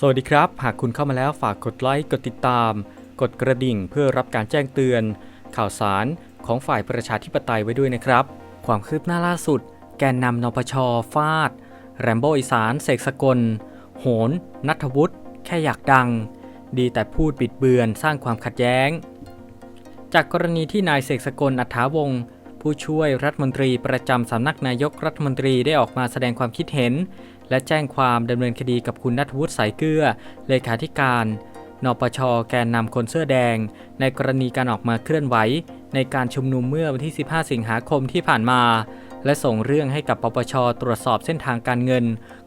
สวัสดีครับ หากคุณเข้ามาแล้วฝากกดไลค์ กดติดตาม กดกระดิ่งเพื่อรับการแจ้งเตือน ข่าวสารของฝ่ายประชาธิปไตยไว้ด้วยนะครับ ความคืบหน้าล่าสุด แกนนำนปชฟาด แรมโบอีสาน เสกสกล โหน นัทวุฒิ แค่อยากดัง ดีแต่พูดบิดเบือนสร้างความขัดแย้ง จากกรณีที่นายเสกสกลอัฐาวงศ์ผู้ช่วยรัฐมนตรีประจำสำนักนายกรัฐมนตรีได้ออกมาแสดงความคิดเห็น และแจ้งความดำเนินคดีกับคุณนัทวุฒิสายเกลือเลขาธิการ นปช แกนนำคนเสื้อแดง ในกรณีการออกมาเคลื่อนไหว ในการชุมนุมเมื่อวันที่ 15 สิงหาคมที่ผ่านมา และส่งเรื่องให้กับปปช ตรวจสอบเส้นทางการเงิน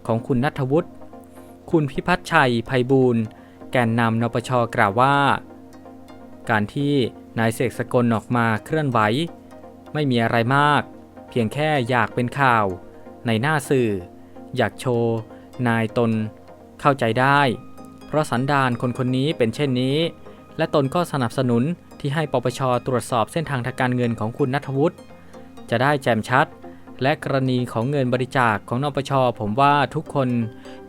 ของคุณนัทวุฒิคุณพิพัฒชัยไพบูลย์แกนนำนปช กล่าวว่า การที่นายเสกสกลออกมาเคลื่อนไหว ไม่มีอะไรมาก เพียงแค่อยากเป็นข่าว ในหน้าสื่อ อยากโชว์ นายตน เข้าใจได้ เพราะสันดานคนคนนี้เป็นเช่นนี้ และตนก็สนับสนุนที่ให้ปปชตรวจสอบเส้นทางทางการเงินของคุณนัทวุฒิจะได้แจ่มชัด และกรณีของเงินบริจาคของนปชผมว่าทุกคน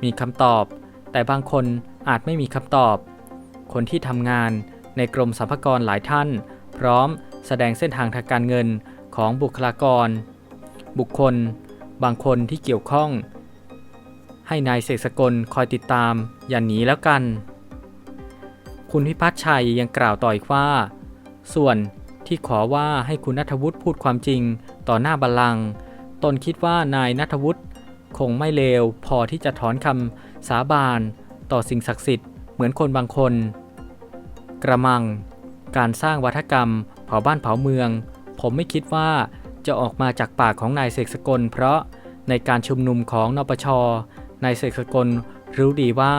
มีคำตอบ แต่บางคนอาจไม่มีคำตอบ คนที่ทำงานในกรมสรรพากรหลายท่าน พร้อมแสดงเส้นทางทางการเงินของบุคลากร บุคคล บางคนที่เกี่ยวข้อง ให้นายเสกสกลคอยติดตาม อย่าหนีแล้วกัน คุณพิพัฒน์ชัยยังกล่าวต่ออีกว่า ส่วนที่ขอว่าให้คุณนัทวุฒิพูดความจริงต่อหน้าบัลลังก์ตนคิดว่านายนัทวุฒิคงไม่เลวพอที่จะถอนคำสาบานต่อสิ่งศักดิ์สิทธิ์เหมือนคนบางคน กระมัง การสร้างวัฒกรรม เผาบ้านเผาเมือง ผมไม่คิดว่าจะออกมาจากปากของนายเสกสกล เพราะในการชุมนุมของนปช นายเสกสกลรู้ดีว่า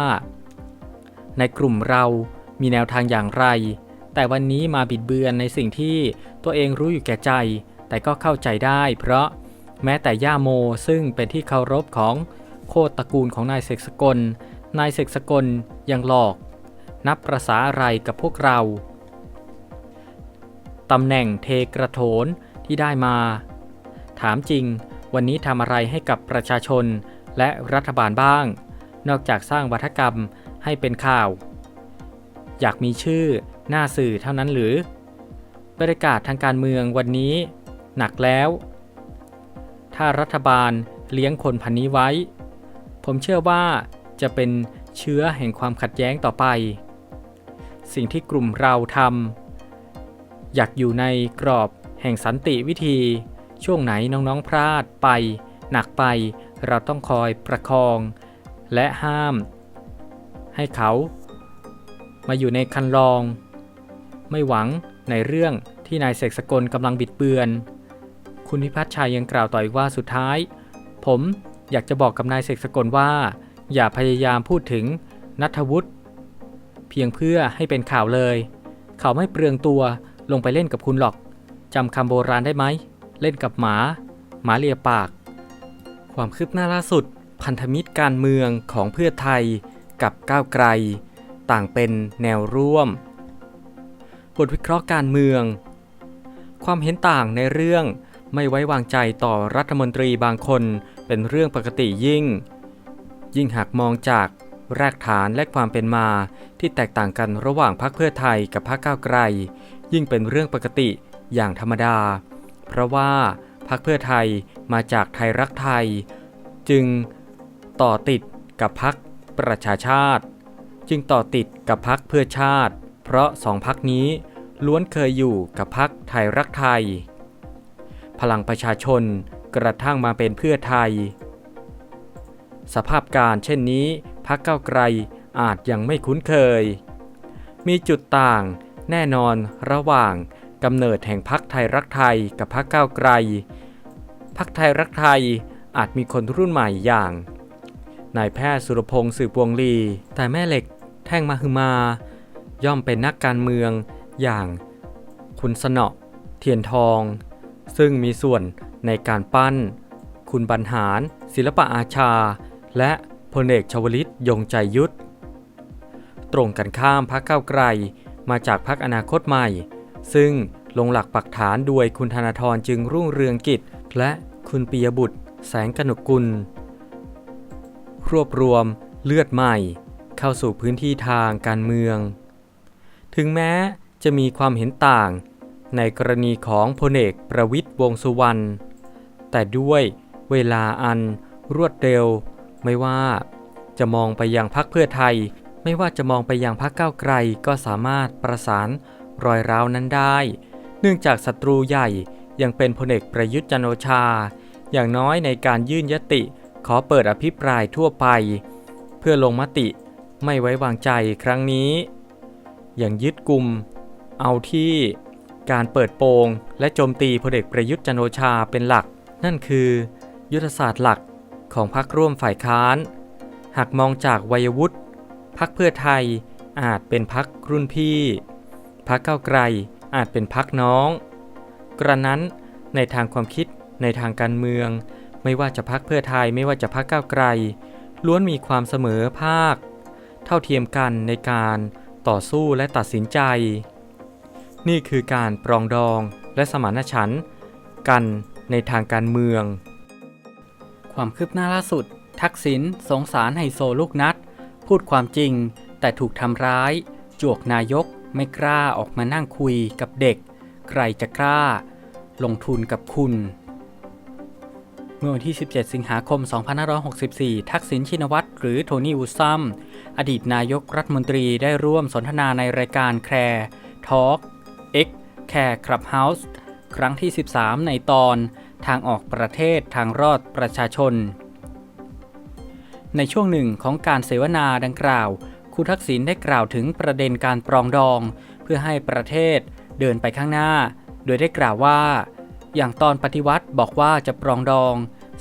ในกลุ่มเรามีแนวทางอย่างไร แต่วันนี้มาบิดเบือนในสิ่งที่ตัวเองรู้อยู่แก่ใจ แต่ก็เข้าใจได้ เพราะแม้แต่ย่าโมซึ่งเป็นที่เคารพของโคตรตระกูลของนายเสกสกล นายเสกสกลยังหลอก นับประษาอะไรกับพวกเราตำแหน่งเทกระโถนที่ได้มา ถามจริง วันนี้ทำอะไรให้กับประชาชน และรัฐบาลบ้าง นอกจากสร้างวัฒกรรมให้เป็นข่าว อยากมีชื่อหน้าสื่อเท่านั้นหรือบรรยากาศทางการเมืองวันนี้ หนักแล้ว ถ้ารัฐบาลเลี้ยงคนพันนี้ไว้ ผมเชื่อว่าจะเป็นเชื้อแห่งความขัดแย้งต่อไป สิ่งที่กลุ่มเราทำอยากอยู่ในกรอบแห่งสันติวิธี ช่วงไหนน้องๆพลาดไป หนักไป เราต้องคอยประคอง และห้าม ให้เขา มาอยู่ในคันลอง ไม่หวังในเรื่องที่นายเสกสกลกำลังบิดเบือน คุณพิพัฒน์ชัยยังกล่าวต่ออีกว่าสุดท้าย ผมอยากจะบอกกับนายเสกสกลว่า อย่าพยายามพูดถึงนัทวุฒิเพียงเพื่อให้เป็นข่าวเลย เขาไม่เปลืองตัวลงไปเล่นกับคุณหรอกจำคำโบราณได้ไหม เล่นกับหมา หมาเลียปาก ความคืบหน้าล่าสุด พันธมิตรการเมืองของเพื่อไทยกับก้าวไกล ต่างเป็นแนวร่วม บทวิเคราะห์การเมือง ความเห็นต่างในเรื่องไม่ไว้วางใจต่อรัฐมนตรีบางคนเป็นเรื่องปกติยิ่ง ยิ่งหากมองจากรากฐานและความเป็นมาที่แตกต่างกันระหว่างพรรคเพื่อไทยกับพรรคก้าวไกล ยิ่งเป็นเรื่องปกติอย่างธรรมดา เพราะว่าพรรคเพื่อไทย มาจากไทยรักไทย จึงต่อติดกับพรรคประชาชาติ จึงต่อติดกับพรรคเพื่อชาติ เพราะสองพรรคนี้ล้วนเคยอยู่กับพรรคไทยรักไทย พลังประชาชนกระทั่งมาเป็นเพื่อไทย สภาพการเช่นนี้พรรคก้าไกลอาจยังไม่คุ้นเคย มีจุดต่างแน่นอนระหว่างกำเนิดแห่งพรรคไทยรักไทยกับพรรคก้าไกล พรรคไทยรักไทยอาจมีคนรุ่นใหม่อย่างนายแพทย์สุรพงศ์สืบวงลี แต่แม่เหล็กแท่งมาฮือมา ย่อมเป็นนักการเมืองอย่างคุณสนอเทียนทอง ซึ่งมีส่วนในการปั้น คุณบรรหาร ศิลปะอาชา และพลเอกชวลิตยงใจยุทธ ตรงกันข้ามพรรคก้าไกลมาจากพรรคอนาคตใหม่ ซึ่งลงหลักปักฐานด้วยคุณธนาธรจึงรุ่งเรืองกิจ และ คุณปิยบุตร แสงกนกกุล รวบรวมเลือดใหม่ เข้าสู่พื้นที่ทางการเมือง ถึงแม้จะมีความเห็นต่าง ในกรณีของพลเอกประวิตยวงสุวรรณ แต่ด้วยเวลาอันรวดเร็ว ไม่ว่าจะมองไปยังพักเพื่อไทย ไม่ว่าจะมองไปยังพักก้าวไกลก็สามารถประสานรอยร้าวนั้นได้ เนื่องจากศัตรูใหญ่ ยังเป็นพลเอกประยุทธ์จันโอชา อย่างน้อยในการยื่นยติขอเปิดอภิปรายทั่วไป เพื่อลงมติไม่ไว้วางใจครั้งนี้ อย่างยึดกลุ่ม เอาที่การเปิดโปงและโจมตีพลเอกประยุทธ์จันโอชาเป็นหลัก นั่นคือ ยุทธศาสตร์หลักของพรรคร่วมฝ่ายค้าน หากมองจากวัยวุฒิพรรคเพื่อไทยอาจเป็นพรรครุ่นพี่พรรคเก้าไกลอาจเป็นพรรคน้อง กระนั้น ในทางความคิด ในทางการเมือง ไม่ว่าจะพรรคเพื่อไทยไม่ว่าจะพรรคก้าวไกล ล้วนมีความเสมอภาค เท่าเทียมกันในการต่อสู้และตัดสินใจ นี่คือการปรองดองและสมานฉันท์กันในทางการเมือง ความคืบหน้าล่าสุด ทักษิณสงสารไฮโซลูกนัด พูดความจริงแต่ถูกทำร้าย จวกนายกไม่กล้าออกมานั่งคุยกับเด็ก ใครจะกล้า ลงทุนกับคุณ เมื่อวันที่ 17 สิงหาคม 2564 ทักษิณชินวัตรหรือโทนี่วูซัม อดีตนายกรัฐมนตรีได้ร่วมสนทนาในรายการแคร์ทอล์ก X แคร์คลับเฮาส์ครั้งที่ 13 ในตอนทางออกประเทศทางรอดประชาชน ในช่วงหนึ่งของการเสวนาดังกล่าว คุณทักษิณได้กล่าวถึงประเด็นการปรองดอง เพื่อให้ประเทศเดินไปข้างหน้า ดยได้กล่าวว่า อย่างตอนปฏิวัติบอกว่าจะปรองดอง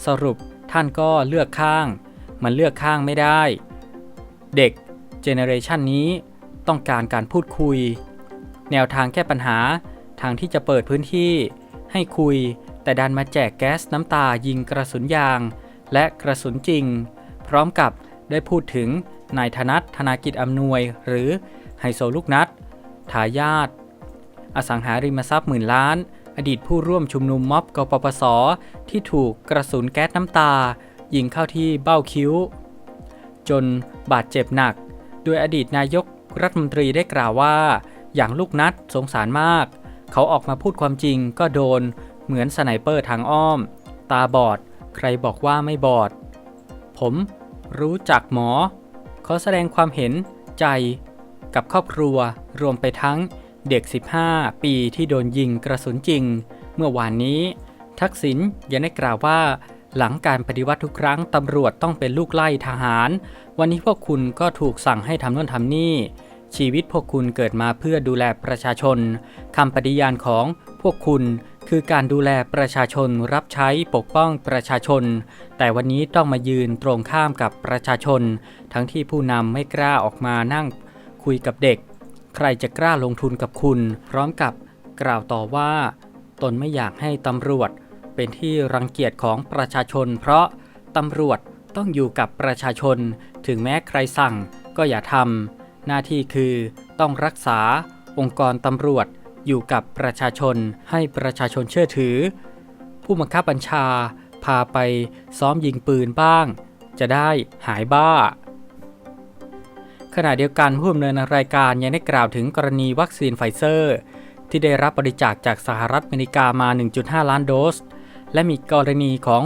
สรุปท่านก็เลือกข้าง มันเลือกข้างไม่ได้ เด็กเจเนเรชันนี้ต้องการการพูดคุย แนวทางแก้ปัญหาทางที่จะเปิดพื้นที่ ให้คุยแต่ดันมาแจกแก๊สน้ำตายิงกระสุนยาง และกระสุนจริง พร้อมกับได้พูดถึงนายธนัทธนากิจอำนวย หรือไฮโซลูกนัดทายาท อสังหาริมทรัพย์หมื่นล้าน อดีตผู้ร่วมชุมนุมม็อบกปปส ที่ถูกกระสุนแก๊สน้ำตา ยิงเข้าที่เบ้าคิ้ว จนบาดเจ็บหนัก โดยอดีตนายกรัฐมนตรีได้กล่าวว่า อย่างลูกนัดสงสารมาก เขาออกมาพูดความจริงก็โดนเหมือนสไนเปอร์ทางอ้อม ตาบอด ใครบอกว่าไม่บอด ผมรู้จักหมอ เขาแสดงความเห็นใจกับครอบครัวรวมไปทั้ง เด็ก 15 ปีที่โดนยิงกระสุนจริง เมื่อวานนี้ ทักษิณยังได้กล่าวว่า หลังการปฏิวัติทุกครั้งตำรวจต้องเป็นลูกไล่ทหาร วันนี้พวกคุณก็ถูกสั่งให้ทำนู่นทำนี่ ชีวิตพวกคุณเกิดมาเพื่อดูแลประชาชนคำปฏิญาณของพวกคุณคือการดูแลประชาชนรับใช้ปกป้องประชาชน แต่วันนี้ต้องมายืนตรงข้ามกับประชาชน ทั้งที่ผู้นำไม่กล้าออกมานั่งคุยกับเด็ก ใครจะกล้าลงทุนกับคุณ พร้อมกับกล่าวต่อว่า ตนไม่อยากให้ตำรวจ เป็นที่รังเกียจของประชาชน เพราะตำรวจต้องอยู่กับประชาชน ถึงแม้ใครสั่งก็อย่าทำหน้าที่คือต้องรักษาองค์กรตำรวจอยู่กับประชาชน ให้ประชาชนเชื่อถือ ผู้บังคับบัญชาพาไปซ้อมยิงปืนบ้าง จะได้หายบ้า ขณะเดียวกันผู้ดำเนินรายการยังได้กล่าวถึงกรณีวัคซีนไฟเซอร์ ที่ได้รับบริจาคจากสหรัฐอเมริกามา 1.5 ล้านโดส และมีกรณีของ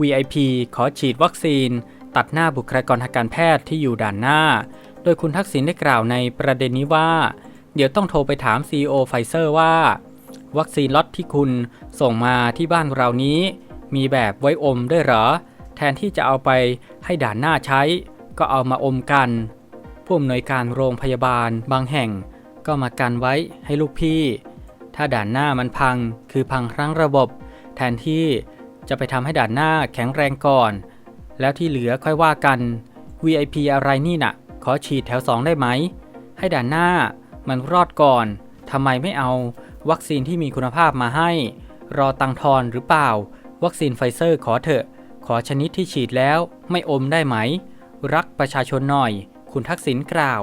VIP ขอฉีดวัคซีน ตัดหน้าบุคลากรทางการแพทย์ที่อยู่ด่านหน้า โดยคุณทักษิณได้กล่าวในประเด็นนี้ว่า เดี๋ยวต้องโทรไปถาม CEO ไฟเซอร์ว่า วัคซีนล็อตที่คุณส่งมาที่บ้านเรานี้ มีแบบไว้อมด้วยเหรอ แทนที่จะเอาไปให้ด่านหน้าใช้ ก็เอามาอมกัน ผู้อำนวยการโรงพยาบาลบางแห่ง ก็มากันไว้ให้ลูกพี่ ถ้าด่านหน้ามันพังคือพังทั้งระบบ แทนที่จะไปทำให้ด่านหน้าแข็งแรงก่อน แล้วที่เหลือค่อยว่ากัน VIP อะไรนี่น่ะ ขอฉีดแถว2ได้ไหม ให้ด่านหน้ามันรอดก่อนทำไมไม่เอาวัคซีนที่มีคุณภาพมาให้ รอตังทอนหรือเปล่า วัคซีนไฟเซอร์ขอเถอะ ขอชนิดที่ฉีดแล้วไม่อมได้ไหม รักประชาชนหน่อย คุณทักษิณกล่าว